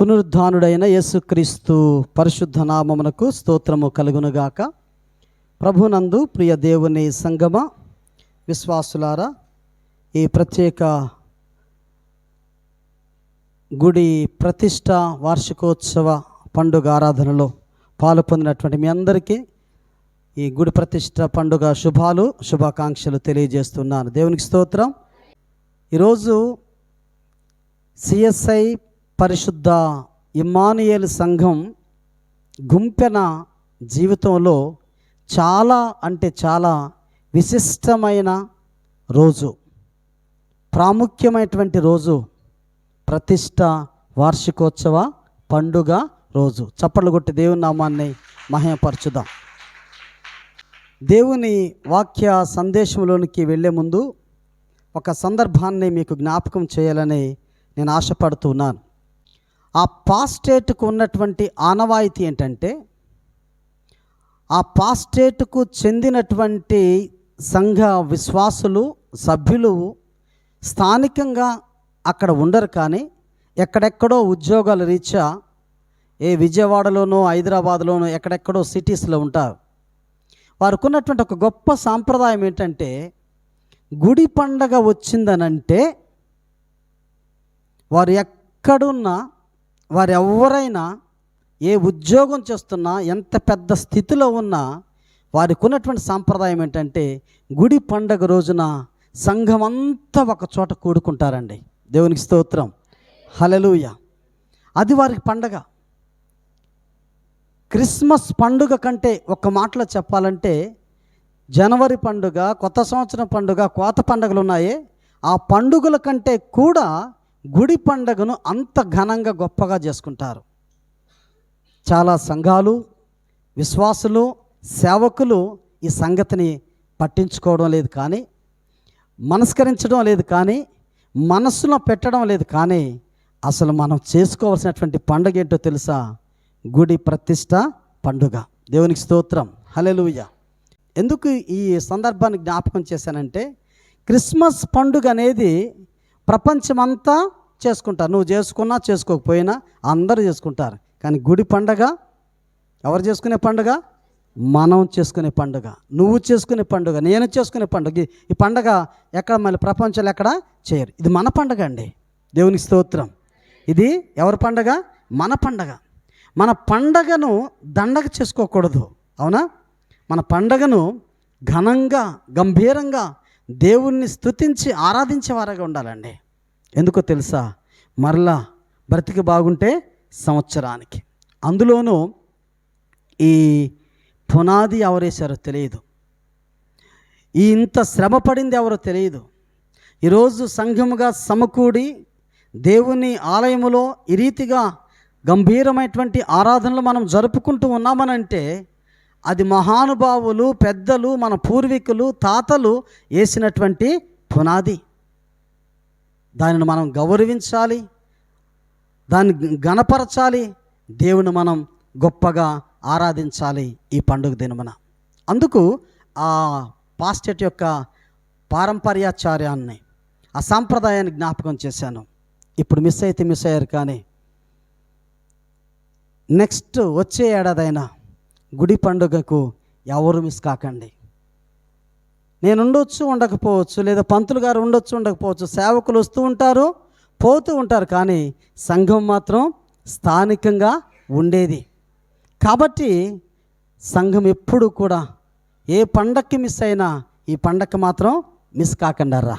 పునరుద్ధానుడైన యేసుక్రీస్తు పరిశుద్ధ నామమునకు స్తోత్రము కలుగునుగాక. ప్రభునందు ప్రియ దేవుని సంగమ విశ్వాసులారా ఈ ప్రత్యేక గుడి ప్రతిష్ట వార్షికోత్సవ పండుగ ఆరాధనలో పాలు పొందినటువంటి మీ అందరికీ ఈ గుడి ప్రతిష్ట పండుగ శుభాలు శుభాకాంక్షలు తెలియజేస్తున్నాను. దేవునికి స్తోత్రం. ఈరోజు సిఎస్ఐ పరిశుద్ధ ఇమ్మానుయేల్ సంఘం గుంపెన జీవితంలో చాలా అంటే చాలా విశిష్టమైన రోజు ప్రాముఖ్యమైనటువంటి రోజు ప్రతిష్ట వార్షికోత్సవ పండుగ రోజు. చప్పట్లు కొట్టి దేవుని నామాన్ని మహిమపరచుదాం. దేవుని వాక్య సందేశంలోనికి వెళ్ళే ముందు ఒక సందర్భాన్ని మీకు జ్ఞాపకం చేయాలని నేను ఆశపడుతున్నాను. ఆ పాస్టేట్కు ఉన్నటువంటి ఆనవాయితీ ఏంటంటే ఆ పాస్టేట్కు చెందినటువంటి సంఘ విశ్వాసులు సభ్యులు స్థానికంగా అక్కడ ఉండరు కానీ ఎక్కడెక్కడో ఉద్యోగాల రీత్యా ఏ విజయవాడలోనో హైదరాబాద్లోనో ఎక్కడెక్కడో సిటీస్లో ఉంటారు. వారికి ఉన్నటువంటి ఒక గొప్ప సాంప్రదాయం ఏంటంటే గుడి పండగ వచ్చిందనంటే వారు ఎక్కడున్నా వారెవరైనా ఏ ఉద్యోగం చేస్తున్నా ఎంత పెద్ద స్థితిలో ఉన్నా వారికి ఉన్నటువంటి సాంప్రదాయం ఏంటంటే గుడి పండగ రోజున సంఘం అంతా ఒక చోట కూడుకుంటారండి. దేవునికి స్తోత్రం. హలలుయ అది వారికి పండగ. క్రిస్మస్ పండుగ కంటే ఒక మాటలో చెప్పాలంటే జనవరి పండుగ కొత్త సంవత్సరం పండుగ కోత పండుగలు ఉన్నాయే. ఆ పండుగల కంటే కూడా గుడి పండుగను అంత ఘనంగా గొప్పగా చేసుకుంటారు. చాలా సంఘాలు విశ్వాసులు సేవకులు ఈ సంగతిని పట్టించుకోవడం లేదు కానీ మనస్కరించడం లేదు కానీ మనస్సులో పెట్టడం లేదు కానీ అసలు మనం చేసుకోవాల్సినటువంటి పండుగ ఏంటో తెలుసా? గుడి ప్రతిష్ట పండుగ. దేవునికి స్తోత్రం. హలెలుయ ఎందుకు ఈ సందర్భాన్ని జ్ఞాపకం చేశానంటే క్రిస్మస్ పండుగ అనేది ప్రపంచమంతా చేసుకుంటారు. నువ్వు చేసుకున్నా చేసుకోకపోయినా అందరూ చేసుకుంటారు. కానీ గుడి పండగ ఎవరు చేసుకునే పండుగ? మనం చేసుకునే పండుగ. నువ్వు చేసుకునే పండుగ నేను చేసుకునే పండుగ. ఈ- పండుగ పండగ ఎక్కడ మళ్ళీ ప్రపంచంలో ఎక్కడ చేయరు. ఇది మన పండగ అండి. దేవునికి స్తోత్రం. ఇది ఎవరి పండగ? మన పండగ. మన పండగను దండగ చేసుకోకూడదు. అవునా? మన పండగను ఘనంగా గంభీరంగా దేవుణ్ణి స్తుతించి ఆరాధించేవారుగా ఉండాలండి. ఎందుకో తెలుసా? మరలా బ్రతికి బాగుంటే సంవత్సరానికి. అందులోనూ ఈ పునాది ఎవరేశారో తెలియదు. ఈ ఇంత శ్రమ పడింది ఎవరో తెలియదు. ఈరోజు సంఘముగా సమకూడి దేవుని ఆలయములో ఈ రీతిగా గంభీరమైనటువంటి ఆరాధనలు మనం జరుపుకుంటూ ఉన్నామనంటే అది మహానుభావులు పెద్దలు మన పూర్వీకులు తాతలు వేసినటువంటి పునాది. దానిని మనం గౌరవించాలి దాన్ని గణపరచాలి దేవుని మనం గొప్పగా ఆరాధించాలి ఈ పండుగ దినమున. అందుకు ఆ పాస్టెట్ యొక్క పారంపర్యాచార్యాన్ని ఆ సాంప్రదాయాన్ని జ్ఞాపకం చేశాను. ఇప్పుడు మిస్ అయితే మిస్ అయ్యారు కానీ నెక్స్ట్ వచ్చే ఏడాదైనా గుడి పండుగకు ఎవరు మిస్ కాకండి. నేను ఉండొచ్చు ఉండకపోవచ్చు లేదా పంతులు గారు ఉండొచ్చు ఉండకపోవచ్చు సేవకులు వస్తూ ఉంటారు పోతూ ఉంటారు కానీ సంఘం మాత్రం స్థానికంగా ఉండేది. కాబట్టి సంఘం ఎప్పుడు కూడా ఏ పండక్కి మిస్ అయినా ఈ పండక్కి మాత్రం మిస్ కాకుండా రా.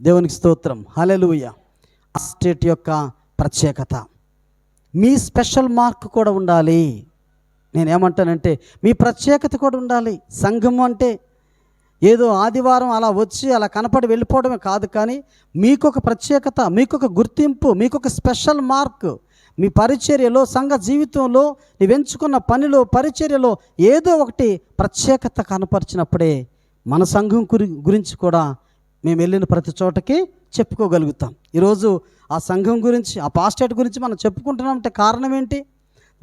దేవునికి స్తోత్రం. హలెలుయ ఆ స్టేట్ యొక్క ప్రత్యేకత. మీ స్పెషల్ మార్క్ కూడా ఉండాలి. నేనేమంటానంటే మీ ప్రత్యేకత కూడా ఉండాలి. సంఘం అంటే ఏదో ఆదివారం అలా వచ్చి అలా కనపడి వెళ్ళిపోవడమే కాదు కానీ మీకొక ప్రత్యేకత మీకొక గుర్తింపు మీకొక స్పెషల్ మార్క్. మీ పరిచర్యలో సంఘ జీవితంలో నీవు ఎంచుకున్న పనిలో పరిచర్యలో ఏదో ఒకటి ప్రత్యేకత కనపరిచినప్పుడే మన సంఘం గురించి కూడా మేము వెళ్ళిన ప్రతి చోటకి చెప్పుకోగలుగుతాం. ఈరోజు ఆ సంఘం గురించి ఆ పాస్టేట్ గురించి మనం చెప్పుకుంటున్నామంటే కారణం ఏంటి?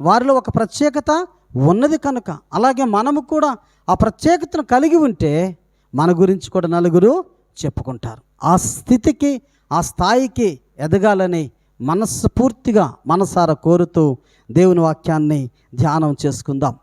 వారిలో ఒక ప్రత్యేకత ఉన్నది కనుక అలాగే మనము కూడా ఆ ప్రత్యేకతను కలిగి ఉంటే మన గురించి కూడా నలుగురు చెప్పుకుంటారు. ఆ స్థితికి ఆ స్థాయికి ఎదగాలని మనస్ఫూర్తిగా మనసారా కోరుతూ దేవుని వాక్యాన్ని ధ్యానం చేసుకుందాం.